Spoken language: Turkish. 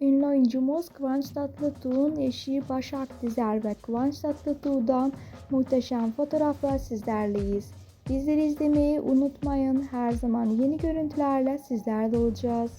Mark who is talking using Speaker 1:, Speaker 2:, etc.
Speaker 1: Ünlü oyuncumuz Kıvanç Tatlıtuğ'un eşi Başak Dizer ve Kıvanç Tatlıtuğ'dan muhteşem fotoğraflar sizlerleyiz. Bizleri izlemeyi unutmayın. Her zaman yeni görüntülerle sizlerde olacağız.